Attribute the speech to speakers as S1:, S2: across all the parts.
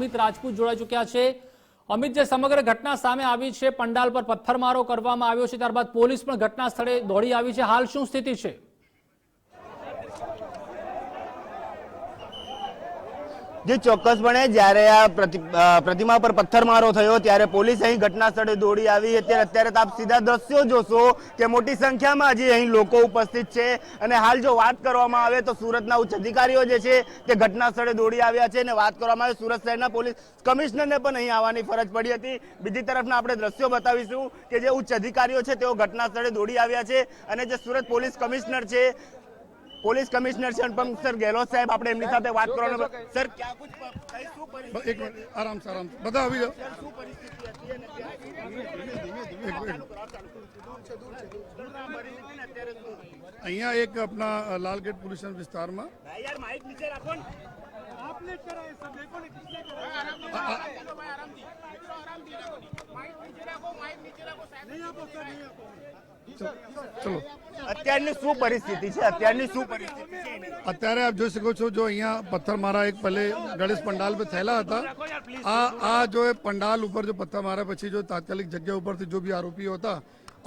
S1: અમિત રાજપૂત જોડાઈ ચૂક્યા છે. અમિત, જે સમગ્ર ઘટના સામે આવી છે, પંડાલ પર પથ્થરમારો કરવામાં આવ્યો છે, ત્યારબાદ પોલીસ પણ ઘટના સ્થળે દોડી આવી છે. હાલ શું સ્થિતિ છે?
S2: જે ચોક્કસપણે જ્યારે આ પ્રતિમા પર પથ્થરમારો થયો, ત્યારે પોલીસ અહીં ઘટના સ્થળે દોડી આવી. અત્યારે અત્યારે આપ સીધા દ્રશ્યો જોશો કે મોટી સંખ્યામાં હજી અહીં લોકો ઉપસ્થિત છે. અને હાલ જો વાત કરવામાં આવે તો સુરતના ઉચ્ચ અધિકારીઓ જે છે તે ઘટના સ્થળે દોડી આવ્યા છે. અને વાત કરવામાં આવે સુરત શહેરના પોલીસ કમિશનરને પણ અહીં આવવાની ફરજ પડી હતી. બીજી તરફના આપણે દ્રશ્યો બતાવીશું કે જે ઉચ્ચ અધિકારીઓ છે તેઓ ઘટના સ્થળે દોડી આવ્યા છે. અને જે સુરત પોલીસ કમિશનર છે પોલીસ કમિશનર છે અનુપમ સર ગેહલોત સાહેબ આપણે એમની સાથે વાત કરવાનો સર ક્યાં કુછ પ- કઈ શું પરિસ્થિતિ
S3: બ- એક મિનિટ આરામ સે આરામ સે. બધા આવી જાઓ.
S2: શું પરિસ્થિતિ હતી અને ત્યાં-
S3: એક મિનિટ. અહીંયા એક આપણા અ, લાલગેટ પોલીસ સ્ટેશન વિસ્તારમાં.
S2: ભાઈ
S3: ચલો
S2: અત્યારની શું પરિસ્થિતિ છે? અત્યારની શું પરિસ્થિતિ
S3: અત્યારે આપ જોઈ શકો છો, જો અહીંયા પથ્થર મારા એક પહેલે ગણેશ પંડાલ પર થયેલા હતા. આ આ જો પંડાલ ઉપર જો પથ્થર મારા પછી જો તાત્કાલિક જગ્યા ઉપરથી જો બી આરોપીઓ હતા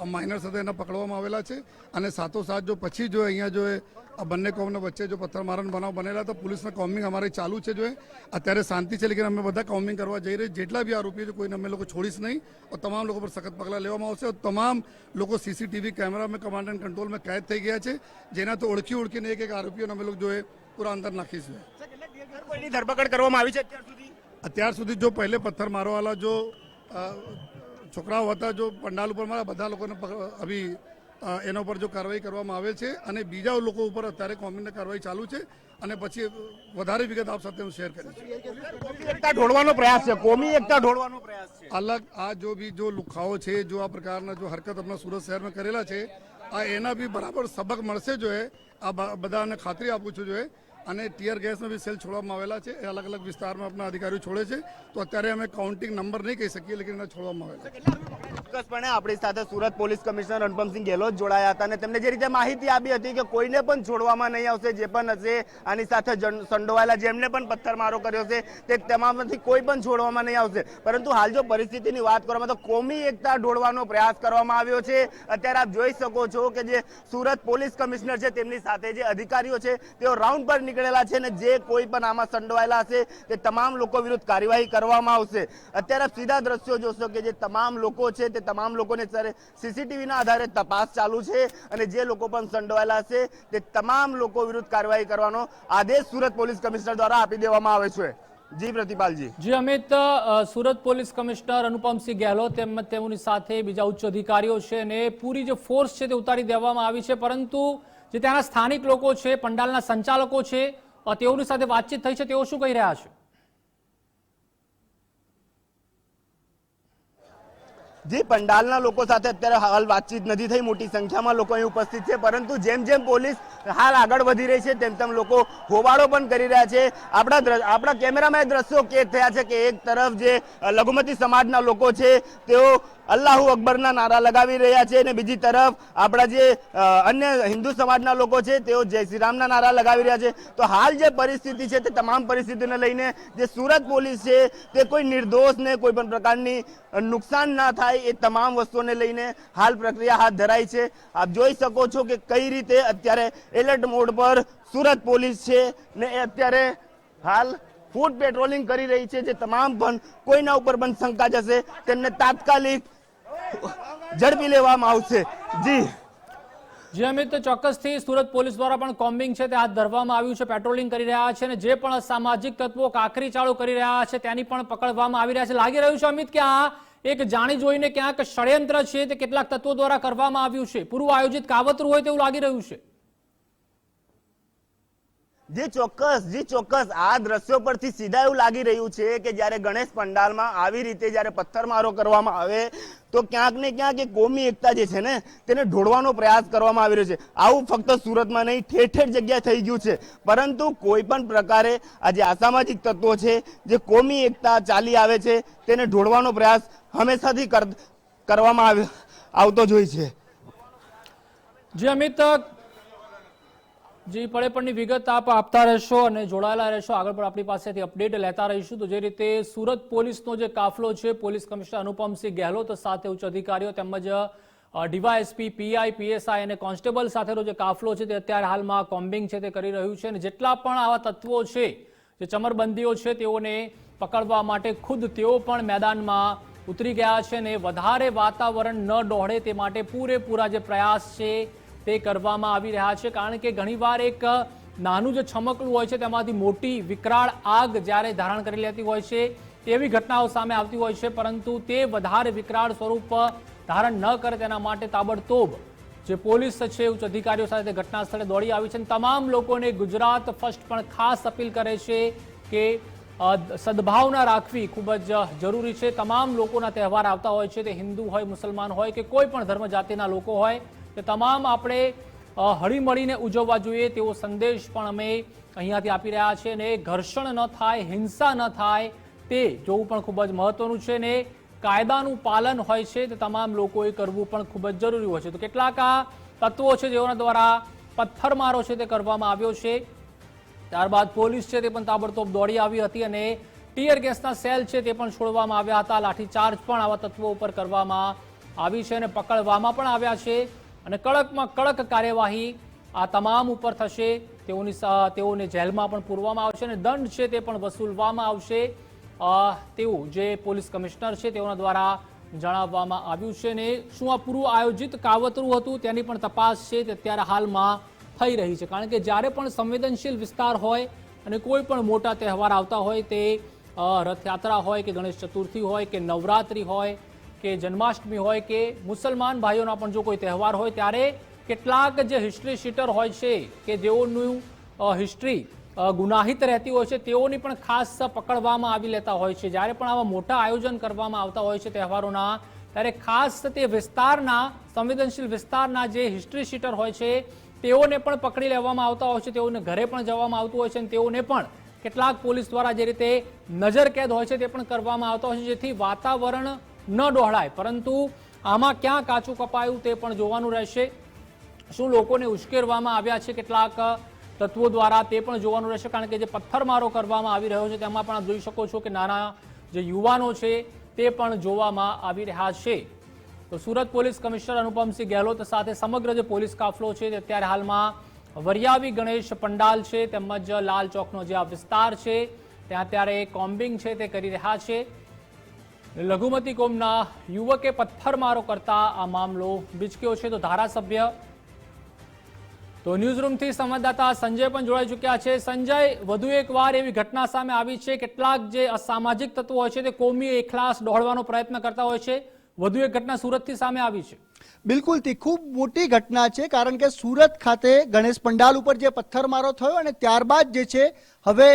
S3: માઇનર સાથે એના પકડવામાં આવેલા છે અને સાથોસાથ જો પછી જો અહીંયા જો આ બંને કોમના વચ્ચે જો પથ્થરમારણ બનાવ બનેલા તો પોલીસના કોમિંગ અમારે ચાલુ છે જો અત્યારે શાંતિ છે લેકિન અમે બધા કોમિંગ કરવા જઈ રહી. જેટલા બી આરોપીઓ છે કોઈને અમે લોકો છોડીશ નહીં. તમામ લોકો પર સખત પગલાં લેવામાં આવશે. તમામ લોકો સીસીટીવી કેમેરામાં કમાન્ડ એન્ડ કંટ્રોલમાં કેદ થઈ ગયા છે. જેનાથી ઓળખી ઓળખીને એક એક આરોપીઓને અમે લોકો જોઈએ પૂરા અંતર નાખીશું.
S2: ધરપકડ કરવામાં આવી છે અત્યાર સુધી?
S3: જો પહેલે પથ્થર મારવાવાળા જો છોકરાઓ હતા જો પંડાલ ઉપર મારા બધા લોકોને અભી એના ઉપર જો કાર્યવાહી કરવામાં આવે છે અને બીજા લોકો ઉપર અત્યારે કોમિંગની કાર્યવાહી ચાલુ છે અને પછી વધારે વિગત આપ સાથે હું શેર કરીશ.
S2: એકતા ઢોળવાનો પ્રયાસ છે કોમી એકતા ઢોળવાનો પ્રયાસ છે.
S3: અલગ આ જો બી જો લુખાઓ છે જો આ પ્રકારના જો હરકત આપણા સુરત શહેરમાં કરેલા છે આ એના બી બરાબર સબક મળશે જો એ. આ બધાને ખાતરી આપું છું જો એ. અને ટીયર ગેસનો બી સેલ છોડવામાં આવેલા છે. એ અલગ અલગ વિસ્તારમાં આપણા અધિકારીઓ છોડે છે. તો અત્યારે અમે કાઉન્ટિંગ નંબર નહીં કહી શકીએ, લેકિન એના છોડવામાં આવેલા છે.
S2: ચોક્કસપણે આપણી સાથે સુરત પોલીસ કમિશનર અનુપમસિંહ ગેહલોત જોડાયા હતા અને તેમને જે રીતે માહિતી આપી હતી કે કોઈને પણ છોડવામાં નહીં આવશે, જે પણ હશે, આની સાથે સંડોવાયેલા જેમને પણ પથ્થરમારો કર્યો છે તે તમામમાંથી કોઈ પણ છોડવામાં નહીં આવશે. પરંતુ હાલ જો પરિસ્થિતિની વાત કરવામાં તો કોમી એકતા ઢોળવાનો પ્રયાસ કરવામાં આવ્યો છે. અત્યારે આપ જોઈ શકો છો કે જે સુરત પોલીસ કમિશનર છે, તેમની સાથે જે અધિકારીઓ છે, તેઓ રાઉન્ડ પર નીકળેલા છે અને જે કોઈ પણ આમાં સંડોવાયેલા હશે, તે તમામ લોકો વિરુદ્ધ કાર્યવાહી કરવામાં આવશે. અત્યારે સીધા દ્રશ્યો જોશો કે જે તમામ લોકો છે, તે તમામ લોકોને અત્યારે સીસીટીવીના આધારે તપાસ ચાલુ છે અને જે લોકો પણ સંડોવાયેલા હશે, તે તમામ લોકો વિરુદ્ધ કાર્યવાહી કરવાનો આદેશ સુરત પોલીસ કમિશનર દ્વારા આપી દેવામાં આવે છે. જી પ્રતિપાલજી.
S1: જી, અમિત સુરત પોલીસ કમિશનર અનુપમસિંહ ગેહલોત તેમજ તેમની સાથે બીજા ઉચ્ચ અધિકારીઓ છે અને પૂરી જે ફોર્સ છે તે ઉતારી દેવામાં આવી છે, પરંતુ જે ત્યાંના સ્થાનિક લોકો છે, પંડાલના સંચાલકો છે તેઓની સાથે વાતચીત થઈ છે, તેઓ શું કહી રહ્યા છે?
S2: જે પંડાલના લોકો સાથે અત્યારે હાલ વાતચીત નથી થઈ, મોટી સંખ્યામાં લોકો અહીં ઉપસ્થિત છે, પરંતુ જેમ જેમ પોલીસ હાલ આગળ વધી રહી છે, તેમ તેમ લોકો હોબાળો પણ કરી રહ્યા છે. આપણા આપણા કેમેરામાં દ્રશ્યો કેદ થયા છે કે એક તરફ જે લઘુમતી સમાજના લોકો છે, તેઓ અલ્લાહુ અકબરના નારા લગાવી રહ્યા છે અને બીજી તરફ આપણા જે અન્ય હિન્દુ સમાજના લોકો છે, તેઓ જય શ્રી રામના નારા લગાવી રહ્યા છે. તો હાલ જે પરિસ્થિતિ છે તે તમામ પરિસ્થિતિને લઈને જે સુરત પોલીસ છે, તે કોઈ નિર્દોષને કોઈ પણ પ્રકારની નુકસાન ના થાય એ તમામ વસ્તુઓને લઈને હાલ પ્રક્રિયા હાથ ધરાઈ છે. આપ જોઈ શકો છો કે કઈ રીતે અત્યારે એલર્ટ મોડ પર સુરત પોલીસ છે ને એ અત્યારે હાલ ફૂડ પેટ્રોલિંગ કરી રહી છે, જે તમામ પણ કોઈના ઉપર પણ શંકા જશે. તેમને તાત્કાલિક ઝડપી લેવામાં આવશે. જી.
S1: જે અમિત, ચોક્કસથી સુરત પોલીસ દ્વારા પણ કોમ્બિંગ છે, તે હાથ ધરવામાં આવ્યું છે, પેટ્રોલિંગ કરી રહ્યા છે અને જે પણ સામાજિક તત્વો કાકરી ચાળો કરી રહ્યા છે, તેની પણ પકડવામાં આવી રહ્યા છે. લાગી રહ્યું છે અમિત કે આ એક જાણી જોઈને ક્યાંક ષડયંત્ર છે, તે કેટલાક તત્વો દ્વારા કરવામાં આવ્યું છે. પૂર્વ આયોજિત કાવતરું હોય તેવું લાગી રહ્યું છે.
S2: જી ચોક્કસ, જે ચોક્કસ આ દ્રશ્યો પરથી સીધા એવું લાગી રહ્યું છે કે જ્યારે ગણેશ પંડાલમાં આવી રીતે જ્યારે પથ્થરમારો કરવામાં આવે, તો ક્યાંક ને ક્યાંક એ કોમી એકતા જે છે ને, તેને ઢોળવાનો પ્રયાસ કરવામાં આવી રહ્યો છે. આવું ફક્ત સુરતમાં નહીં, ઠેર ઠેર જગ્યાએ થઈ ગયું છે. પરંતુ કોઈ પણ પ્રકારે આ જે અસામાજિક તત્વો છે, જે કોમી એકતા ચાલી આવે છે, તેને ઢોળવાનો પ્રયાસ હંમેશાથી કર- કરવામાં આવે- આવતો જ હોય છે.
S1: જે અમિત જી પડે પડની વિગત આપ આપતા રહેશો અને જોડાયેલા રહેશો. આગળ પણ આપણી પાસેથી અપડેટ લેતા રહીશું. તો જે રીતે સુરત પોલીસનો જે કાફલો છે, પોલીસ કમિશનર અનુપમસિંહ ગેહલોત સાથે ઉચ્ચ અધિકારીઓ તેમજ ડીવાયએસપી, પીઆઈ, પીએસઆઈ અને કોન્સ્ટેબલ સાથેનો જે કાફલો છે, તે અત્યારે હાલમાં કોમ્બિંગ છે, તે કરી રહ્યું છે અને જેટલા પણ આવા તત્વો છે, જે ચમરબંધીઓ છે, તેઓને પકડવા માટે ખુદ તેઓ પણ મેદાનમાં ઉતરી ગયા છે અને વધારે વાતાવરણ ન ડહોળે તે માટે પૂરેપૂરા જે પ્રયાસ છે તે કરવામાં આવી રહ્યા છે, કારણ કે ઘણીવાર એક નાનું જે છમકલું હોય છે, તેમાંથી મોટી વિકરાળ આગ જ્યારે ધારણ કરી લેતી હોય છે, તેવી ઘટનાઓ સામે આવતી હોય છે, પરંતુ તે વધારે વિકરાળ સ્વરૂપ ધારણ ન કરે તેના માટે તાબડતોબ જે પોલીસ છે, ઉચ્ચ અધિકારીઓ સાથે ઘટના સ્થળે દોડી આવી છે તમામ લોકોને ગુજરાત ફર્સ્ટ પણ ખાસ અપીલ કરે છે કે સદભાવના રાખવી ખૂબ જ જરૂરી છે. તમામ લોકોના તહેવાર આવતા હોય છે, તે હિન્દુ હોય, મુસલમાન હોય કે કોઈ પણ ધર્મ જાતિના લોકો હોય તે તમામ આપણે હળીમળીને ઉજવવા જોઈએ તેવો સંદેશ પણ અમે અહીંયાથી આપી રહ્યા છીએ અને ઘર્ષણ ન થાય, હિંસા ન થાય, તે જોવું પણ ખૂબ જ મહત્વનું છે ને કાયદાનું પાલન હોય છે તે તમામ લોકોએ કરવું પણ ખૂબ જ જરૂરી હોય છે. તો કેટલાક આ તત્વો છે જેઓના દ્વારા પથ્થરમારો છે તે કરવામાં આવ્યો છે. ત્યારબાદ પોલીસ છે તે પણ તાબડતોબ દોડી આવી હતી અને ટીયર ગેસના સેલ છે તે પણ છોડવામાં આવ્યા હતા. લાઠીચાર્જ પણ આવા તત્વો ઉપર કરવામાં આવી છે અને પકડવામાં પણ આવ્યા છે. અને કડકમાં કડક કાર્યવાહી આ તમામ ઉપર થશે. તેઓની તેઓને જેલમાં પણ પૂરવામાં આવશે અને દંડ છે તે પણ વસૂલવામાં આવશે. તેવું જે પોલીસ કમિશનર છે તેઓના દ્વારા જણાવવામાં આવ્યું છે ને શું આ પૂરું આયોજિત કાવતરું હતું તેની પણ તપાસ છે તે અત્યારે હાલમાં થઈ રહી છે. કારણ કે જ્યારે પણ સંવેદનશીલ વિસ્તાર હોય અને કોઈ પણ મોટા તહેવાર આવતા હોય તે રથયાત્રા હોય કે ગણેશ ચતુર્થી હોય કે નવરાત્રિ હોય કે જન્માષ્ટમી હોય કે મુસલમાન ભાઈઓના પણ જો કોઈ તહેવાર હોય, ત્યારે કેટલાક જે હિસ્ટ્રી શીટર હોય છે કે જેઓનું હિસ્ટ્રી ગુનાહિત રહેતી હોય છે, તેઓની પણ ખાસ પકડવામાં આવી લેતા હોય છે. જ્યારે પણ આવા મોટા આયોજન કરવામાં આવતા હોય છે તહેવારોના, ત્યારે ખાસ તે વિસ્તારના, સંવેદનશીલ વિસ્તારના જે હિસ્ટ્રી શીટર હોય છે, તેઓને પણ પકડી લેવામાં આવતા હોય છે. તેઓને ઘરે પણ જવામાં આવતું હોય છે અને તેઓને પણ કેટલાક પોલીસ દ્વારા જે રીતે નજર કેદ હોય છે તે પણ કરવામાં આવતા હોય છે. જેથી વાતાવરણ ન ડહોળાય પરંતુ આમાં ક્યાં કાચું કપાયું તે પણ જોવાનું રહેશે. શું લોકોને ઉશ્કેરવામાં આવ્યા છે કેટલાક તત્વો દ્વારા તે પણ જોવાનું રહેશે, કારણ કે જે પથ્થરમારો કરવામાં આવી રહ્યો છે તેમાં પણ જોઈ શકો છો કે નાના જે યુવાનો છે તે પણ જોવામાં આવી રહ્યા છે. તો સુરત પોલીસ કમિશનર અનુપમસિંહ ગેહલોત સાથે સમગ્ર જે પોલીસ કાફલો છે તે અત્યારે હાલમાં વરિયાવી ગણેશ પંડાલ છે, તેમજ લાલ ચોકનો જે આ વિસ્તાર છે, ત્યાં અત્યારે કોમ્બિંગ છે તે કરી રહ્યા છે. લઘુમતી કોમના યુવકે પથ્થરમારો કરતા આ મામલો બીચક્યો છે તો ધારાસભ્ય તો ન્યૂઝરૂમથી સંવાદદાતા સંજય પણ જોડાઈ ચૂક્યા છે. સંજય, વધુ એકવાર એવી ઘટના સામે આવી છે. કેટલાક જે અસામાજિક તત્વો હોય છે તે કોમી એકલાસ દોડવાનો પ્રયત્ન કરતા હોય છે. વધુ એક ઘટના સુરતથી સામે આવી છે.
S4: બિલકુલ, તે ખૂબ મોટી ઘટના છે, કારણ કે સુરત ખાતે ગણેશ પંડાલ ઉપર જે પથ્થરમારો થયો અને ત્યારબાદ જે છે, હવે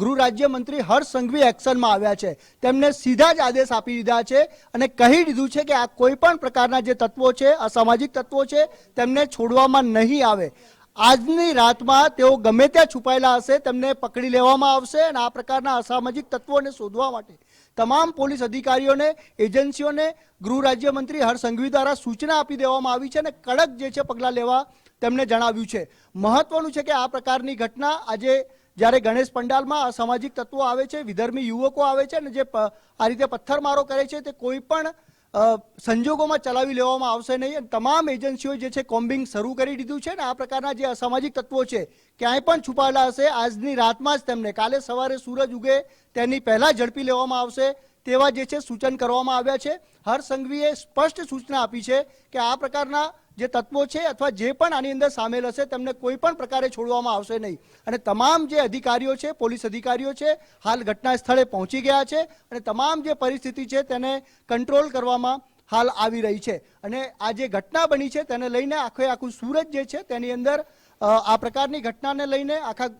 S4: ગૃહ રાજ્યમંત્રી હર્ષ સંઘવી એક્શનમાં આવ્યા છે. તેમને સીધા જ આદેશ આપી દીધા છે અને કહી દીધું છે કે આ કોઈ પણ પ્રકારના જે તત્વો છે, અસામાજિક તત્વો છે, તેમને છોડવામાં નહીં આવે. આજની રાતમાં તેઓ ગમે ત્યાં છુપાયેલા હશે, તેમને પકડી લેવામાં આવશે અને આ પ્રકારના અસામાજિક તત્વોને શોધવા માટે તમામ પોલીસ અધિકારીઓને, એજન્સીઓને, ગૃહ રાજ્યમંત્રી હર્ષ સંઘવી દ્વારા સૂચના આપી દેવામાં આવી છે અને કડક જે છે પગલાં લેવા તેમને જણાવ્યું છે. મહત્વનું છે કે આ પ્રકારની ઘટના આજે જ્યારે ગણેશ પંડાલમાં અસામાજિક તત્વો આવે છે, વિધર્મી યુવકો આવે છે અને જે આ રીતે પથ્થરમારો કરે છે તે કોઈ પણ સંજોગોમાં ચલાવી લેવામાં આવશે નહીં તમામ એજન્સીઓ જે છે કોમ્બિંગ શરૂ કરી દીધું છે ને આ પ્રકારના જે અસામાજિક તત્વો છે, ક્યાંય પણ છુપાયેલા હશે. આજની રાતમાં જ તેમને કાલે સવારે સૂરજ ઉગે તેની પહેલાં ઝડપી લેવામાં આવશે તેવા જે છે સૂચન કરવામાં આવ્યા છે. હર સંઘવીએ સ્પષ્ટ સૂચના આપી છે કે આ પ્રકારના જે તત્વો છે અથવા જે પણ આની અંદર સામેલ હશે, તેમને કોઈ પણ પ્રકારે છોડવામાં આવશે નહીં. અને તમામ જે અધિકારીઓ છે, પોલીસ અધિકારીઓ છે, હાલ ઘટના સ્થળે પહોંચી ગયા છે અને તમામ જે પરિસ્થિતિ છે તેને કંટ્રોલ કરવામાં હાલ આવી રહી છે. અને આ જે ઘટના બની છે તેને લઈને આખે આખું સુરત જે છે તેની અંદર આ પ્રકારની ઘટનાને લઈને આખા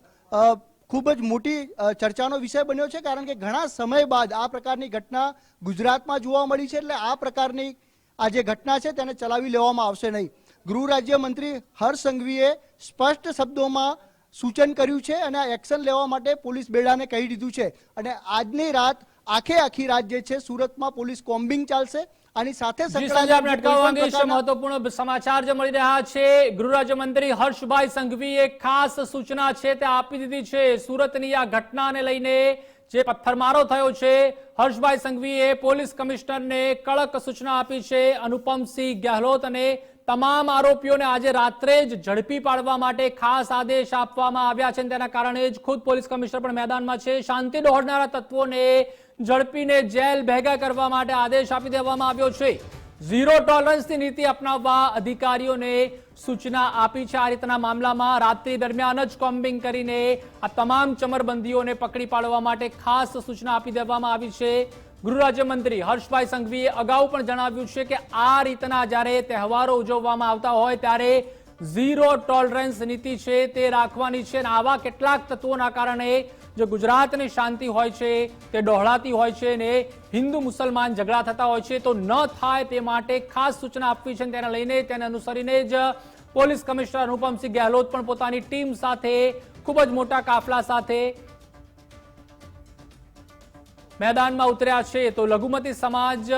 S4: ખૂબ જ મોટી ચર્ચાનો વિષય બન્યો છે. કારણ કે ઘણા સમય બાદ આ પ્રકારની ઘટના ગુજરાતમાં જોવા મળી છે. એટલે આ પ્રકારની આ જે ઘટના છે તેને ચલાવી લેવામાં આવશે નહીં. ગૃહ રાજ્યમંત્રી હર્ષ સંઘવીએ સ્પષ્ટ શબ્દોમાં સૂચન કર્યું છે અને એક્શન લેવા માટે પોલીસ બેડાને કહી દીધું છે. અને આજની રાત આખે આખી રાત જે છે સુરતમાં પોલીસ કોમ્બિંગ ચાલશે. આની સાથે
S1: મહત્વપૂર્ણ સમાચાર જે મળી રહ્યા છે. ગૃહ રાજ્યમંત્રી હર્ષભાઈ સંઘવીએ ખાસ સૂચના છે તે આપી દીધી છે. સુરતની આ ઘટનાને લઈને જે પથ્થરમારો થયો છે, હર્ષભાઈ સંઘવીએ પોલીસ કમિશનરને કડક સૂચના આપી છે. અનુપમસિંહ ગેહલોત અને તમામ આરોપીઓને આજે રાત્રે જ ઝડપી પાડવા માટે ખાસ આદેશ આપવામાં આવ્યા છે તેના કારણે જ ખુદ પોલીસ કમિશનર પણ મેદાનમાં છે. શાંતિ દોડનારા તત્વોને ઝડપીને જેલ ભેગા કરવા માટે આદેશ આપી દેવામાં આવ્યો છે. ઝીરો ટોલરન્સની નીતિ અપનાવવા અધિકારીઓને સૂચના આપી છે. આ રીતના મામલામાં રાત્રિ દરમિયાન જ કોમ્બિંગ કરીને આ તમામ ચમરબંધીઓને પકડી પાડવા માટે ખાસ સૂચના આપી દેવામાં આવી છે. ગૃહ રાજ્યમંત્રી હર્ષભાઈ સંઘવીએ અગાઉ પણ જણાવ્યું છે કે આ રીતના જ્યારે તહેવારો ઉજવવામાં આવતા હોય ત્યારે ઝીરો ટોલરન્સ નીતિ છે તે રાખવાની છે અને આવા કેટલાક તત્વોના કારણે જે ગુજરાતની શાંતિ હોય છે, તે ડહોળાતી હોય છે ને હિન્દુ મુસલમાન ઝઘડા થતા હોય છે, તો ન થાય તે માટે ખાસ સૂચના આપવી છે તેને લઈને તેને અનુસરીને જ પોલીસ કમિશનર અનુપમસિંહ ગેહલોત પણ પોતાની ટીમ સાથે ખૂબ જ મોટા કાફલા સાથે મેદાનમાં ઉતર્યા છે. તો લઘુમતી સમાજ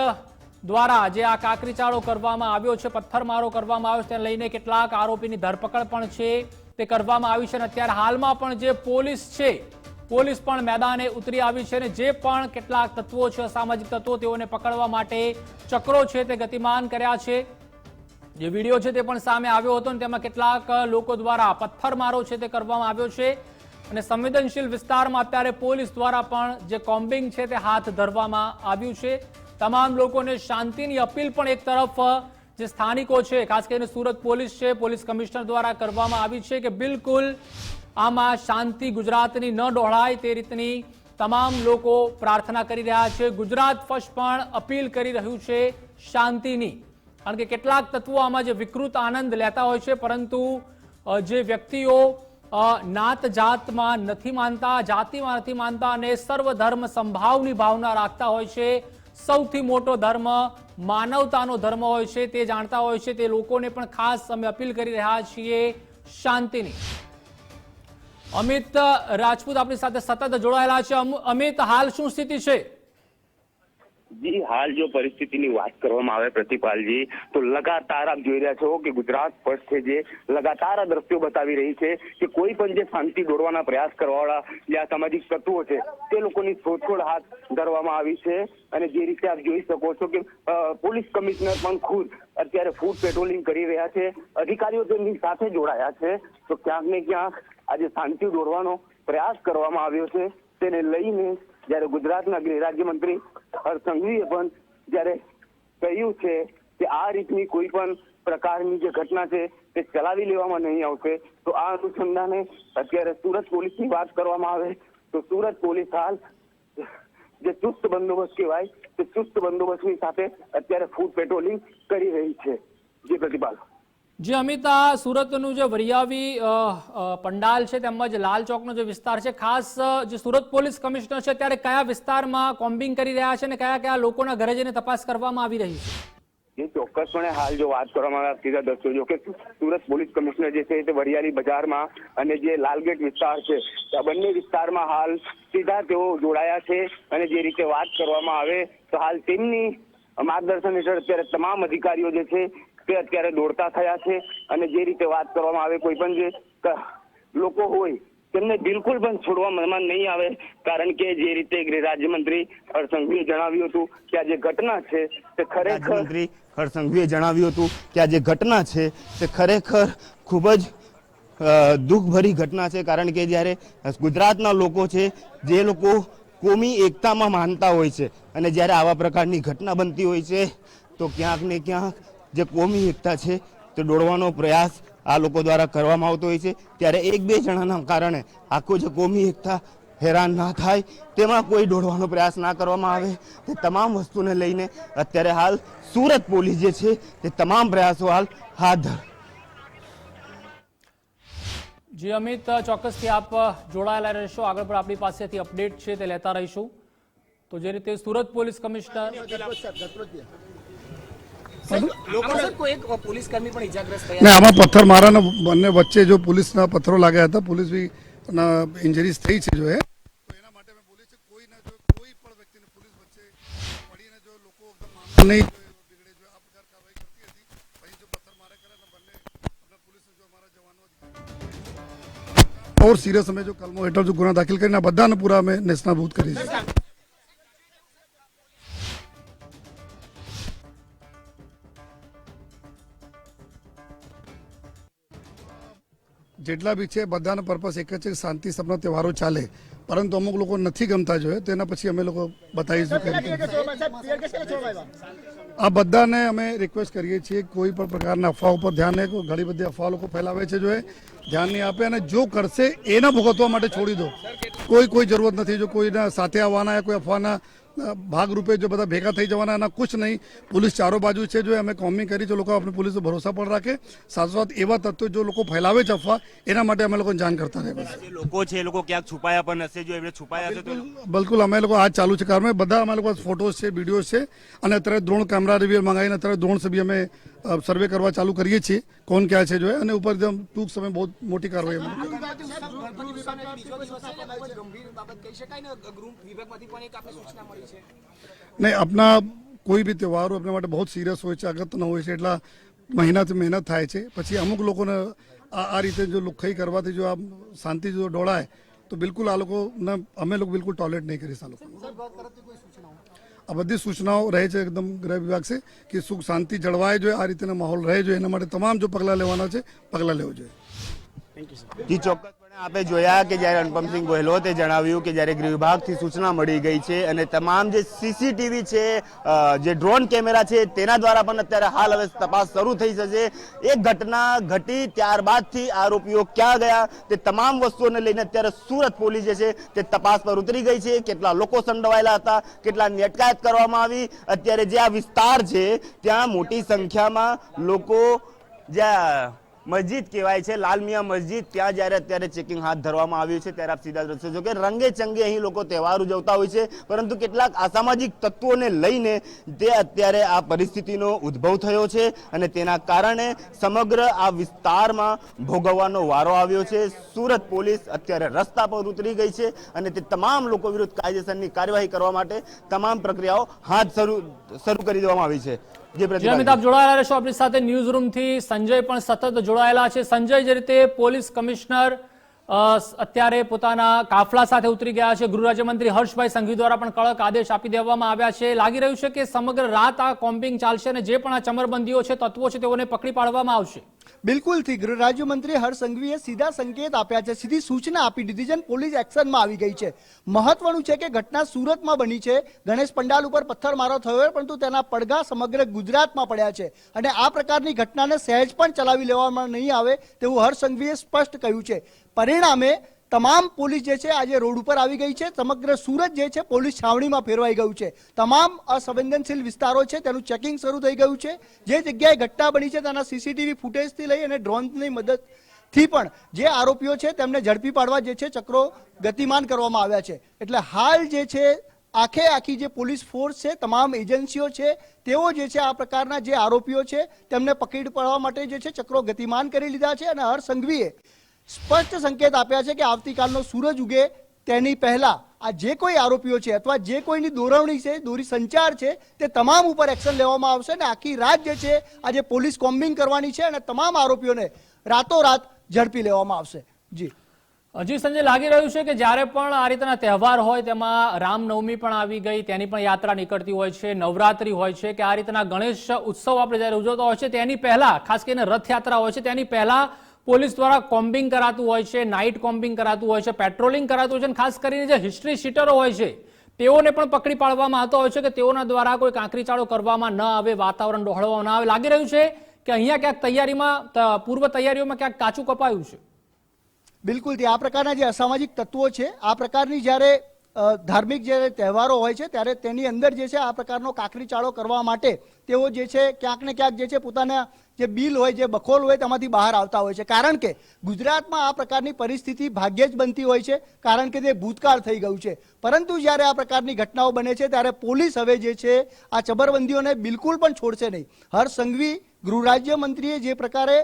S1: દ્વારા જે આ કાકરીચાળો કરવામાં આવ્યો છે, પથ્થરમારો કરવામાં આવ્યો છે, તેને લઈને કેટલાક આરોપીની ધરપકડ પણ છે, તે કરવામાં આવી છે અને અત્યારે હાલમાં પણ જે પોલીસ છે પોલીસ પણ મેદાને ઉતરી આવી છે અને જે પણ કેટલાક તત્વો છે, અસામાજિક તત્વો, તેઓને પકડવા માટે ચક્રો છે તે ગતિમાન કર્યા છે. જે વીડિયો છે તે પણ સામે આવ્યો હતો અને તેમાં કેટલાક લોકો દ્વારા પથ્થરમારો છે તે કરવામાં આવ્યો છે અને સંવેદનશીલ વિસ્તારમાં અત્યારે પોલીસ દ્વારા પણ જે કોમ્બિંગ છે તે હાથ ધરવામાં આવ્યું છે. તમામ લોકોને શાંતિની અપીલ પણ એક તરફ, જે સ્થાનિકો છે, ખાસ કરીને સુરત પોલીસ છે, પોલીસ કમિશનર દ્વારા કરવામાં આવી છે કે બિલકુલ આમાં શાંતિ ગુજરાતની ન ડોળાય તે રીતની તમામ લોકો પ્રાર્થના કરી રહ્યા છે. ગુજરાત ફર્સ્ટ પણ અપીલ કરી રહ્યું છે શાંતિની. કારણ કે કેટલાક તત્વો આમાં જે વિકૃત આનંદ લેતા હોય છે, પરંતુ જે વ્યક્તિઓ નાત જાતમાં નથી માનતા, જાતિમાં નથી માનતા અને સર્વ ધર્મ સંભાવની ભાવના રાખતા હોય છે. સૌથી મોટો ધર્મ માનવતાનો ધર્મ હોય છે, તે જાણતા હોય છે. તે લોકોને પણ ખાસ અમે અપીલ કરી રહ્યા છીએ શાંતિની. અમિત રાજપૂત આપણી સાથે સતત જોડાયેલા છે. અમિત, હાલ શું સ્થિતિ છે?
S5: જી, હાલ જો પરિસ્થિતિની વાત કરવામાં આવે પ્રતિપાલજી, તો લગાતાર આપ જોઈ રહ્યા છો કે ગુજરાત ફર્સ્ટ જે લગાતાર આ દ્રશ્યો બતાવી રહી છે કે કોઈ પણ જે શાંતિ દોડવાના પ્રયાસ કરવાવાળા જે આ સામાજિક તત્વો છે, તે લોકોની શોધખોળ હાથ ધરવામાં આવી છે. અને જે રીતે આપ જોઈ શકો છો કે પોલીસ કમિશનર પણ ખુદ અત્યારે ફૂડ પેટ્રોલિંગ કરી રહ્યા છે. અધિકારીઓ તેમની સાથે જોડાયા છે. તો ક્યાંક ને ક્યાંક આજે શાંતિ દોરવાનો પ્રયાસ કરવામાં આવ્યો છે. તેને લઈને જ્યારે ગુજરાતના ગૃહ રાજ્યમંત્રી હર્ષ સંઘવીએ પણ જ્યારે કહ્યું છે કે આ રીતની કોઈ પણ પ્રકારની જે ઘટના છે તે ચલાવી લેવામાં નહીં આવશે, તો આ અનુસંધાને અત્યારે સુરત પોલીસની વાત કરવામાં આવે તો સુરત પોલીસ હાલ જે ચુસ્ત બંદોબસ્ત કહેવાય તે ચુસ્ત બંદોબસ્તની સાથે અત્યારે ફૂડ પેટ્રોલિંગ કરી રહી છે. જે પ્રતિપાલ.
S1: જે અમિત આ સુરતનું જે વરિયાવી પંડાલ છે, તેમજ લાલ જે વિસ્તાર છે, ખાસ જે સુરત પોલીસ કમિશનર છે, ત્યારે કયા વિસ્તારમાં કોમ્બિંગ કરી રહ્યા છે અને કયા કયા લોકોના ઘરે જઈને તપાસ કરવામાં આવી રહી છે?
S5: ચોક્કસપણે હાલ જો વાત કરવામાં આવે, સીધા દર્શો જો કે સુરત પોલીસ કમિશનર જે છે તે વરિયાળી બજારમાં અને જે લાલગેટ વિસ્તાર છે આ બંને વિસ્તારમાં હાલ સીધા તેઓ જોડાયા છે અને જે રીતે વાત કરવામાં આવે, તો હાલ તેમની માર્ગદર્શન હેઠળ અત્યારે તમામ અધિકારીઓ જે છે તે અત્યારે દોડતા થયા છે અને જે રીતે વાત કરવામાં આવે કોઈ પણ જે લોકો હોય, તેમને બિલકુલ પણ છોડવા મનમાં નહીં આવે. કારણ કે જે રીતે ગૃહ રાજ્યમંત્રી હરસંઘવીએ જણાવ્યું હતું કે આ જે ઘટના છે તે ખરેખર
S2: હર્ષ જણાવ્યું હતું કે આ જે ઘટના છે તે ખરેખર ખૂબ જ દુઃખભરી ઘટના છે. કારણ કે જ્યારે ગુજરાતના લોકો છે, જે લોકો કોમી એકતામાં માનતા હોય છે અને જ્યારે આવા પ્રકારની ઘટના બનતી હોય છે, તો ક્યાંક ને ક્યાંક જે કોમી એકતા છે તે દોડવાનો પ્રયાસ આ લોકો દ્વારા કરવામાં આવતો હોય છે. ત્યારે એક બે જણાના કારણે આખું જે કોમી એકતા હેરાન ના થાય તેમાં કોઈ દોડવાનો પ્રયાસ ના કરવામાં આવે. તે તમામ વસ્તુને લઈને અત્યારે હાલ સુરત પોલીસ જે છે તે તમામ પ્રયાસો હાલ હાથ ધર
S1: જી અમિત ચોક્કસથી આપ જોડાયેલા રહેશો. આગળ પણ આપણી પાસેથી અપડેટ છે તે લેતા રહીશું. તો જે રીતે સુરત પોલીસ કમિશનર
S6: આમાં
S3: પથ્થર મારા બંને વચ્ચે જો પોલીસના પથ્થરો લાગ્યા હતા પોલીસ બી ઇન્જરીઝ થઈ છે જો એ એના માટે મેં બોલી છે કોઈ ના જો કોઈ પણ વ્યક્તિને પોલીસ વચ્ચે પડીને જો લોકો નહીં બિગડે જો જો પથ્થર મારે જો અમારા ઓર સિરિયસ અમે જો કલમો હેઠળ જો ગુના દાખલ કરીને બધાને પૂરા અમે નેસ્નાભૂત કરી છે જેટલા બી છે બધાનો પર્પસ એક જ છે શાંતિ સપના તહેવારો ચાલે. પરંતુ અમુક લોકો નથી ગમતા જોઈએ તો એના પછી અમે લોકો બતાવીશું આ બધાને અમે રિક્વેસ્ટ કરીએ છીએ કોઈ પણ પ્રકારના અફવાઓ પર ધ્યાન નહીં ઘણી બધી અફવા લોકો ફેલાવે છે જોઈએ ધ્યાન નહીં આપે અને જો કરશે એના ભોગવવા માટે છોડી દો. કોઈ કોઈ જરૂરત નથી. જો કોઈના સાથે આવવાના કોઈ અફવાના ભાગરૂપે જો બધા ભેગા થઈ જવાના એના કુછ નહીં. પોલીસ ચારો બાજુ છે જો અમે કોમિંગ કરી છે લોકો આપણે પોલીસ ભરોસા પણ રાખે. સાથોસાથ એવા તત્વો જો લોકો ફેલાવે છે અફવા એના માટે અમે લોકોને જાણ કરતા રહે
S7: લોકો છે એ લોકો ક્યાંક છુપાયા પણ હશે જો એમને છુપાયા છે તો
S3: બિલકુલ અમે લોકો આજ ચાલુ છે. કારણ બધા અમે લોકો ફોટોઝ છે વિડીયોઝ છે. અને અત્યારે દ્રોણ કેમેરા રિવ્યુ મંગાવીને અત્યારે દ્રોણ સભી બી અમે સર્વે કરવા ચાલુ કરીએ છીએ. કોણ ક્યાં છે જો એ અને ઉપર ટૂંક સમય બહુ મોટી કાર્યવાહી નહીં આપના કોઈ બી તહેવારો આપણા માટે બહુ સિરિયસ હોય છે અગત્યનો હોય છે એટલા મહિનાથી મહેનત થાય છે. પછી અમુક લોકોને આ આ રીતે જો લુખાઈ કરવાથી જો આ શાંતિ જો ડોળાય તો બિલકુલ આ લોકોને અમે લોકો બિલકુલ ટોલેટ નહીં કરીશ આ લોકો. આ બધી સૂચનાઓ રહે છે એકદમ ગૃહ વિભાગ છે કે સુખ શાંતિ જળવાય જોઈએ આ રીતેનો માહોલ રહે જોઈએ. એના માટે તમામ જો પગલાં લેવાના છે પગલાં લેવું જોઈએ.
S2: જી ચોક્કસપણે આપે જોયા કે જ્યારે અનુપમસિંહ ગોહેલોતે જણાવ્યું કે જ્યારે ગૃહ વિભાગથી સૂચના મળી ગઈ છે અને તમામ જે સીસીટીવી છે જે ડ્રોન કેમેરા છે, તેના દ્વારા પણ અત્યારે હાલ હવે તપાસ શરૂ થઈ જશે. એક ઘટના ઘટી ત્યારબાદથી આરોપીઓ ક્યાં ગયા? તે તમામ વસ્તુઓને લઈને અત્યારે સુરત પોલીસ જે છે, તે તપાસ પર ઉતરી ગઈ છે. કેટલા લોકો સંડોવાયેલા હતા કેટલાની અટકાયત કરવામાં આવી. અત્યારે જે આ વિસ્તાર છે, ત્યાં મોટી સંખ્યામાં લોકો જ્યાં મસ્જિદ કહેવાય છે લાલમિયા મસ્જિદ, ત્યાં જ્યારે અત્યારે ચેકિંગ હાથ ધરવામાં આવ્યું છે, ત્યારે આપ સીધા દ્રશ્યો જો કે રંગે ચંગે અહીં લોકો તહેવાર ઉજવતા હોય છે, પરંતુ કેટલાક અસામાજિક તત્વોને લઈને તે અત્યારે આ પરિસ્થિતિનો ઉદ્ભવ થયો છે અને તેના કારણે સમગ્ર આ વિસ્તારમાં ભોગવવાનો વારો આવ્યો છે. સુરત પોલીસ અત્યારે રસ્તા પર ઉતરી ગઈ છે અને તે તમામ લોકો વિરુદ્ધ કાયદેસરની કાર્યવાહી કરવા માટે તમામ પ્રક્રિયાઓ હાથ શરૂ શરૂ કરી દેવામાં આવી છે.
S1: અમિતાભ પોલીસ કમિશનર અત્યારે પોતાના કાફલા સાથે ઉતરી ગયા છે. ગૃહ રાજ્યમંત્રી હર્ષભાઈ સંઘવી દ્વારા પણ કડક આદેશ આપી દેવામાં આવ્યા છે. લાગી રહ્યું છે કે સમગ્ર રાત આ કોમ્પિંગ ચાલશે અને જે પણ આ ચમરબંધીઓ છે, તત્વો છે, તેઓને પકડી પાડવામાં આવશે.
S4: બિલકુલથી ગૃહ રાજ્યમંત્રી હર્ષ સંઘવીએ સીધા સંકેત આપ્યા છે. સીધી સૂચના આપી દીધી છે પોલીસ એક્શનમાં આવી ગઈ છે. મહત્વનું છે કે ઘટના સુરતમાં બની છે. ગણેશ પંડાલ ઉપર પથ્થરમારો થયો પરંતુ તેના પડઘા સમગ્ર ગુજરાતમાં પડ્યા છે અને આ પ્રકારની ઘટનાને સહેજ પણ ચલાવી લેવામાં નહીં આવે તેવું હર્ષ સંઘવીએ સ્પષ્ટ કહ્યું છે. પરિણામે તમામ પોલીસ જે છે આજે રોડ ઉપર આવી ગઈ છે. સમગ્ર સુરત જે છે પોલીસ છાવણીમાં ફેરવાઈ ગયું છે. તમામ અસંવેદનશીલ વિસ્તારો છે, તેનું ચેકિંગ શરૂ થઈ ગયું છે. જે જગ્યાએ ઘટના બની છે તેના સીસીટીવી ફૂટેજથી લઈ અને ડ્રોનની મદદથી પણ જે આરોપીઓ છે તેમને ઝડપી પાડવા જે છે ચક્રો ગતિમાન કરવામાં આવ્યા છે. એટલે હાલ જે છે આખે આખી જે પોલીસ ફોર્સ છે, તમામ એજન્સીઓ છે, તેઓ જે છે આ પ્રકારના જે આરોપીઓ છે તેમને પકડી પાડવા માટે જે છે ચક્રો ગતિમાન કરી લીધા છે અને હર સંઘવીએ સ્પષ્ટ સંકેત આપ્યા છે કે આવતીકાલનો સૂરજ ઉગે તેની પહેલા. આ જે કોઈ આરોપીઓ છે અથવા જે કોઈની દોરવણી છે, દોરી સંચાર છે, તે તમામ ઉપર એક્શન લેવામાં આવશે અને આખી રાત જે છે, આજે પોલીસ કોમ્બિંગ કરવાની છે અને તમામ આરોપીઓને રાતોરાત ઝડપી લેવામાં આવશે. જી.
S1: હજી સંજય, લાગી રહ્યું છે કે જ્યારે પણ આ રીતના તહેવાર હોય તેમાં રામનવમી પણ આવી ગઈ, તેની પણ યાત્રા નીકળતી હોય છે, નવરાત્રી હોય છે, કે આ રીતના ગણેશ ઉત્સવ આપણે જ્યારે ઉજવતા હોય છે, તેની પહેલા, ખાસ કરીને રથયાત્રા હોય છે, તેની પહેલા પોલીસ દ્વારા કોમ્બિંગ કરાતું હોય છે, નાઇટ કોમ્બિંગ કરાતું હોય છે, પેટ્રોલિંગ કરાતું હોય છે અને ખાસ કરીને જે હિસ્ટ્રી શીટરો હોય છે, તેઓને પણ પકડી પાડવામાં આવતો હોય છે કે તેઓના દ્વારા કોઈ કાંકરીચાળો કરવામાં ન આવે, વાતાવરણ ડહોળવામાં ન આવે. લાગી રહ્યું છે કે અહીંયા ક્યાંક તૈયારીમાં પૂર્વ તૈયારીઓમાં ક્યાંક કાચું કપાયું છે.
S4: બિલકુલ આ પ્રકારના જે અસામાજિક તત્વો છે, આ પ્રકારની જ્યારે ધાર્મિક જે તહેવારો હોય છે, ત્યારે તેની અંદર જે છે આ પ્રકારનો કાકરી ચાળો કરવા માટે તેઓ જે છે ક્યાંક ને ક્યાંક જે છે પોતાના જે બિલ હોય, જે બખોલ હોય, તેમાંથી બહાર આવતા હોય છે. કારણ કે ગુજરાતમાં આ પ્રકારની પરિસ્થિતિ ભાગ્યે જ બનતી હોય છે, કારણ કે તે ભૂતકાળ થઈ ગયું છે. પરંતુ જ્યારે આ પ્રકારની ઘટનાઓ બને છે, ત્યારે પોલીસ હવે જે છે, આ ચબરબંધીઓને બિલકુલ પણ છોડશે નહીં. હર્ષ સંઘવી ગૃહરાજ્ય મંત્રીએ જે પ્રકારે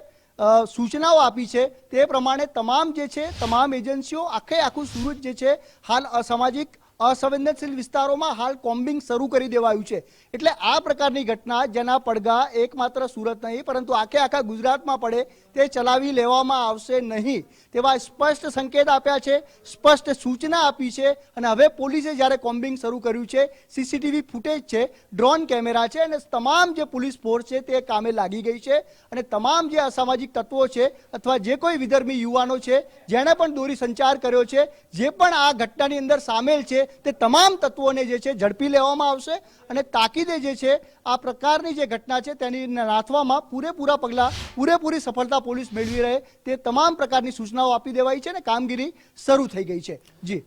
S4: સૂચનાઓ આપી છે, તે પ્રમાણે તમામ જે છે, તમામ એજન્સીઓ, આખે આખું સુરત જે છે, હાલ અસામાજિક અસંવેદનશીલ વિસ્તારોમાં હાલ કોમ્બિંગ શરૂ કરી દેવાયું છે. એટલે આ પ્રકારની ઘટના જેના પડઘા એકમાત્ર સુરત નહીં, પરંતુ આખે આખા ગુજરાતમાં પડે તે ચલાવી લેવામાં આવશે નહીં. તેવા સ્પષ્ટ સંકેત આપ્યા છે, સ્પષ્ટ સૂચના આપી છે અને હવે પોલીસે જ્યારે કોમ્બિંગ શરૂ કર્યું છે, સીસીટીવી ફૂટેજ છે, ડ્રોન કેમેરા છે અને તમામ જે પોલીસ ફોર્સ છે તે કામે લાગી ગઈ છે અને તમામ જે અસામાજિક તત્વો છે અથવા જે કોઈ વિધર્મી યુવાનો છે, જેણે પણ દોરી સંચાર કર્યો છે, જે પણ આ ઘટનાની અંદર સામેલ છે તે તમામ તત્વોને જે છે ઝડપી લેવામાં આવશે અને તાકીદે જે છે આ પ્રકારની જે ઘટના છે તેની નાથવામાં પૂરેપૂરા પગલાં, પૂરેપૂરી સફળતા પોલીસ મેળવી રહે તે તમામ પ્રકારની સૂચનાઓ આપી દેવાઈ છે અને કામગીરી શરૂ થઈ ગઈ છે. જી.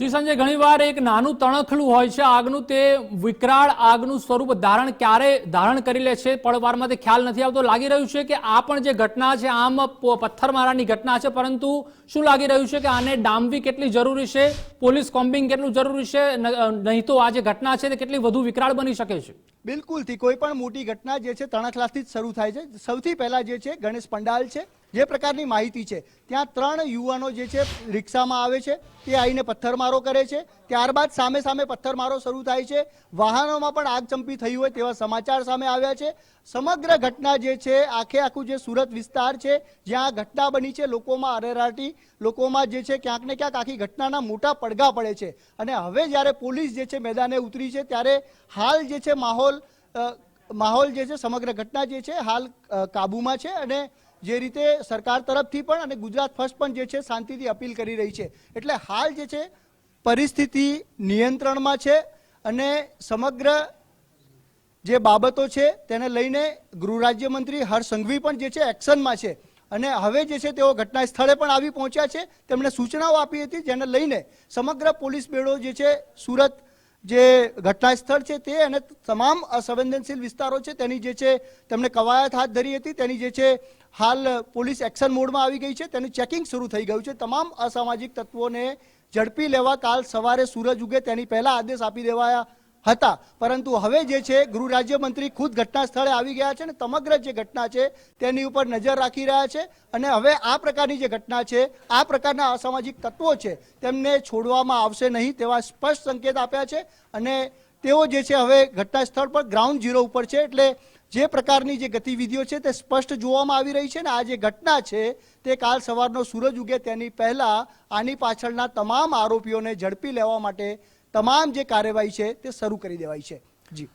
S1: જી સંજય, ઘણીવાર એક નાનું તણખલું હોય છે આગનું, તે વિકરાળ આગનું સ્વરૂપ ધારણ ક્યારે ધારણ કરી લે છે પળવારમાં તે ખ્યાલ નથી આવતો. લાગી રહ્યું છે કે આ પણ જે ઘટના છે, આમ પથ્થરમારાની ઘટના છે, પરંતુ શું લાગી રહ્યું છે કે આને ડામવી કેટલી જરૂરી છે? પોલીસ કોમ્બિંગ કેટલું જરૂરી છે? નહીં તો આ જે ઘટના છે તે કેટલી વધુ વિકરાળ બની શકે છે?
S4: બિલકુલથી. કોઈ પણ મોટી ઘટના જે છે તણખલાસથી જ શરૂ થાય છે. સૌથી પહેલા જે છે, ગણેશ પંડાલ છે. જે પ્રકારની માહિતી છે. ત્યાં ત્રણ યુવાનો જે છે, રિક્ષામાં આવે છે, તે આવીને પથ્થરમારો કરે છે. ત્યારબાદ સામે સામે પથ્થરમારો શરૂ થાય છે. વાહનોમાં પણ આગચંપી થઈ હોય તેવા સમાચાર સામે આવ્યા છે. સમગ્ર ઘટના જે છે, આખે આખું જે સુરત વિસ્તાર છે, જ્યાં આ ઘટના બની છે, લોકોમાં અરેરાટી, લોકોમાં જે છે, ક્યાંક ને ક્યાંક આખી ઘટનાના મોટા પડઘા પડે છે. અને હવે જ્યારે પોલીસ જે છે, મેદાને ઉતરી છે, ત્યારે હાલ જે છે, માહોલ માહોલ જે છે, સમગ્ર ઘટના જે છે, હાલ કાબૂમાં છે અને જે રીતે સરકાર તરફથી પણ અને ગુજરાત ફર્સ્ટ પણ જે છે શાંતિથી અપીલ કરી રહી છે. એટલે હાલ જે છે પરિસ્થિતિ નિયંત્રણમાં છે અને સમગ્ર જે બાબતો છે તેને લઈને ગૃહ રાજ્યમંત્રી હર્ષ સંઘવી પણ જે છે એક્શનમાં છે. અને હવે જે છે તેઓ ઘટના સ્થળે પણ આવી પહોંચ્યા છે. તેમણે સૂચનાઓ આપી હતી જેને લઈને સમગ્ર પોલીસ બેડો જે છે સુરત જે ઘટના સ્થળ છે તે અને તમામ અસંવેદનશીલ વિસ્તારો છે તેની જે છે તેમણે કવાયત હાથ ધરી હતી. તેની જે છે હાલ પોલીસ એક્શન મોડમાં આવી ગઈ છે. તેનું ચેકિંગ શરૂ થઈ ગયું છે. તમામ અસામાજિક તત્વોને ઝડપી લેવા કાલ સવારે સૂરજ ઉગે તેની પહેલા આદેશ આપી દેવાયા હતા. પરંતુ હવે જે છે, ગૃહ રાજ્યમંત્રી ખુદ ઘટના સ્થળે આવી ગયા છે અને સમગ્ર જે ઘટના છે તેની ઉપર નજર રાખી રહ્યા છે અને હવે આ પ્રકારની જે ઘટના છે, આ પ્રકારના અસામાજિક તત્વો છે તેમને છોડવામાં આવશે નહીં તેવા સ્પષ્ટ સંકેત આપ્યા છે અને તેઓ જે છે, હવે ઘટના સ્થળ પર ગ્રાઉન્ડ ઝીરો ઉપર છે. એટલે જે પ્રકારની જે ગતિવિધિઓ છે તે સ્પષ્ટ જોવામાં આવી રહી છે ને આ જે ઘટના છે તે કાલ સવારનો સૂરજ ઉગે તેની પહેલા આની પાછળના તમામ આરોપીઓને ઝડપી લેવા માટે તમામ જે કાર્યવાહી છે તે શરૂ કરી દેવાઈ છે. જી.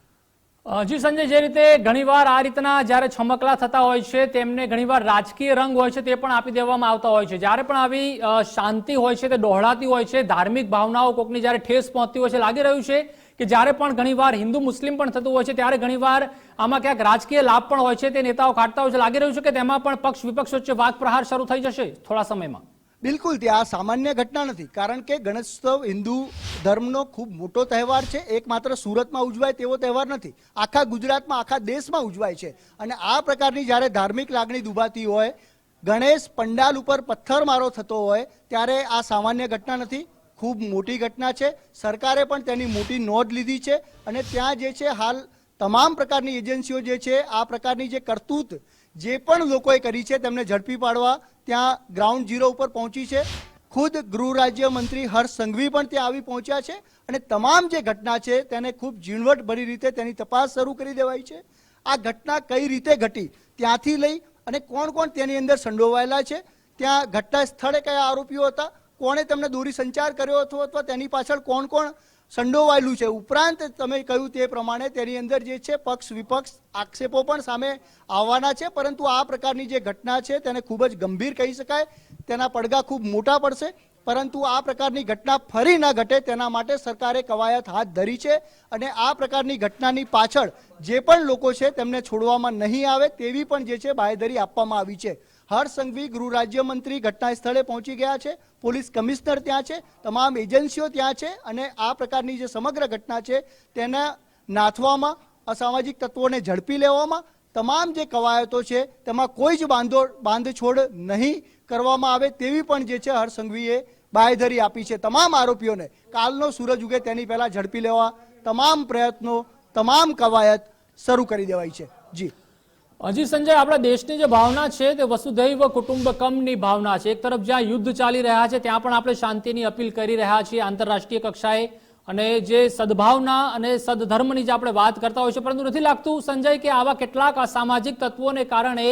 S1: જી સંજય, જે રીતે ઘણીવાર આ રીતના જ્યારે છમકલા થતા હોય છે, તેમને ઘણીવાર રાજકીય રંગ હોય છે તે પણ આપી દેવામાં આવતા હોય છે. જ્યારે પણ આવી શાંતિ હોય છે, તે દોહળાતી હોય છે, ધાર્મિક ભાવનાઓ કોકની જ્યારે ઠેસ પહોંચતી હોય છે, લાગી રહ્યું છે કે જ્યારે પણ ઘણીવાર હિન્દુ મુસ્લિમ પણ થતું હોય છે, ત્યારે ઘણીવાર આમાં ક્યાંક રાજકીય લાભ પણ હોય છે, તે નેતાઓ કાઢતા હોય છે. લાગી રહ્યું છે કે તેમાં પણ પક્ષ વિપક્ષ વચ્ચે વાક પ્રહાર શરૂ થઈ જશે થોડા સમયમાં?
S4: બિલકુલ, તે આ સામાન્ય ઘટના નથી. કારણ કે ગણેશોત્સવ હિન્દુ ધર્મનો ખૂબ મોટો તહેવાર છે. એકમાત્ર સુરતમાં ઉજવાય તેવો તહેવાર નથી. આખા ગુજરાતમાં, આખા દેશમાં ઉજવાય છે. અને આ પ્રકારની જ્યારે ધાર્મિક લાગણી દુભાતી હોય, ગણેશ પંડાલ ઉપર પથ્થરમારો થતો હોય, ત્યારે આ સામાન્ય ઘટના નથી. ખૂબ મોટી ઘટના છે. સરકારે પણ તેની મોટી નોંધ લીધી છે અને ત્યાં જે છે હાલ તમામ પ્રકારની એજન્સીઓ જે છે આ પ્રકારની જે કરતૂત જે પણ લોકોએ કરી છે તેમને ઝડપી પાડવા ત્યાં ગ્રાઉન્ડ ઝીરો ઉપર પહોંચી છે. ખુદ ગૃહ રાજ્ય મંત્રી હર્ષ સંઘવી પણ ત્યાં આવી પહોંચ્યા છે અને તમામ જે ઘટના છે તેને ખૂબ ઝીણવટભરી રીતે તેની તપાસ શરૂ કરી દેવાઈ છે. આ ઘટના કઈ રીતે ઘટી ત્યાંથી લઈ અને કોણ કોણ તેની અંદર સંડોવાયેલા છે? ત્યાં ઘટના સ્થળે કયા આરોપીઓ હતા? કોણે તેમને દોરી સંચાર કર્યો હતો અથવા તેની પાછળ કોણ કોણ સંડોવાયેલું છે? ઉપરાંત તમે કહ્યું તે પ્રમાણે તેની અંદર જે છે પક્ષ વિપક્ષ આક્ષેપો પણ સામે આવવાના છે. પરંતુ આ પ્રકારની જે ઘટના છે તેને ખૂબ જ ગંભીર કહી શકાય. તેના પડઘા ખૂબ મોટા પડશે. પરંતુ આ પ્રકારની ઘટના ફરી ન ઘટે તેના માટે સરકારે કવાયત હાથ ધરી છે અને આ પ્રકારની ઘટનાની પાછળ જે પણ લોકો છે તેમને છોડવામાં નહીં આવે તેવી પણ જે છે બાંયધરી આપવામાં આવી છે. હર્ષ સંઘવી ગૃહ રાજ્યમંત્રી ઘટના સ્થળે પહોંચી ગયા છે. પોલીસ કમિશનર ત્યાં છે. તમામ એજન્સીઓ ત્યાં છે અને આ પ્રકારની જે સમગ્ર ઘટના છે તેને નાથવામાં, અસામાજિક તત્વોને ઝડપી લેવામાં, તમામ જે કવાયતો છે તેમાં કોઈ જ બાંધો, બાંધછોડ નહીં કરવામાં આવે તેવી પણ જે છે હરસંઘવીએ સંઘવીએ બાંયધરી આપી છે. તમામ આરોપીઓને કાલનો સૂરજ ઉગે તેની પહેલાં ઝડપી લેવા, તમામ પ્રયત્નો, તમામ કવાયત શરૂ કરી દેવાઈ છે. જી.
S1: હજી સંજય, આપણા દેશની જે ભાવના છે તે વસુધૈવ કુટુંબકમની ભાવના છે. એક તરફ જ્યાં યુદ્ધ ચાલી રહ્યા છે, ત્યાં પણ આપણે શાંતિની અપીલ કરી રહ્યા છીએ આંતરરાષ્ટ્રીય કક્ષાએ. અને જે સદભાવના અને સદધર્મની જે આપણે વાત કરતા હોય છે પરંતુ નથી લાગતું, સંજય, કે આવા કેટલાક અસામાજિક તત્વોને કારણે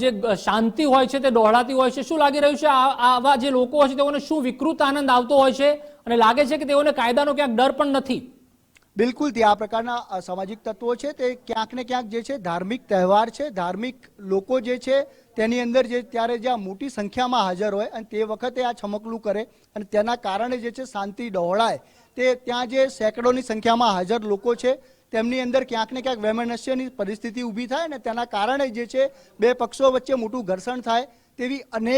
S1: જે શાંતિ હોય છે તે ડહોળાતી હોય છે. શું લાગી રહ્યું છે? આવા જે લોકો હોય છે, તેઓને શું વિકૃત આનંદ આવતો હોય છે? અને લાગે છે કે તેઓને કાયદાનો ક્યાંક ડર પણ નથી?
S4: બિલકુલ તે આ પ્રકારના સામાજિક તત્વો છે. તે ક્યાંક ને ક્યાંક જે છે, ધાર્મિક તહેવાર છે. ધાર્મિક લોકો જે છે, તેની અંદર જે ત્યારે જ્યાં મોટી સંખ્યામાં હાજર હોય અને તે વખતે આ છમકલું કરે અને તેના કારણે જે છે, શાંતિ ડહોળાય. તે ત્યાં જે સેંકડોની સંખ્યામાં હાજર લોકો છે, તેમની અંદર ક્યાંક ને ક્યાંક વૈમનસ્યની પરિસ્થિતિ ઊભી થાય અને તેના કારણે જે છે, બે પક્ષો વચ્ચે મોટું ઘર્ષણ થાય તેવી અનેક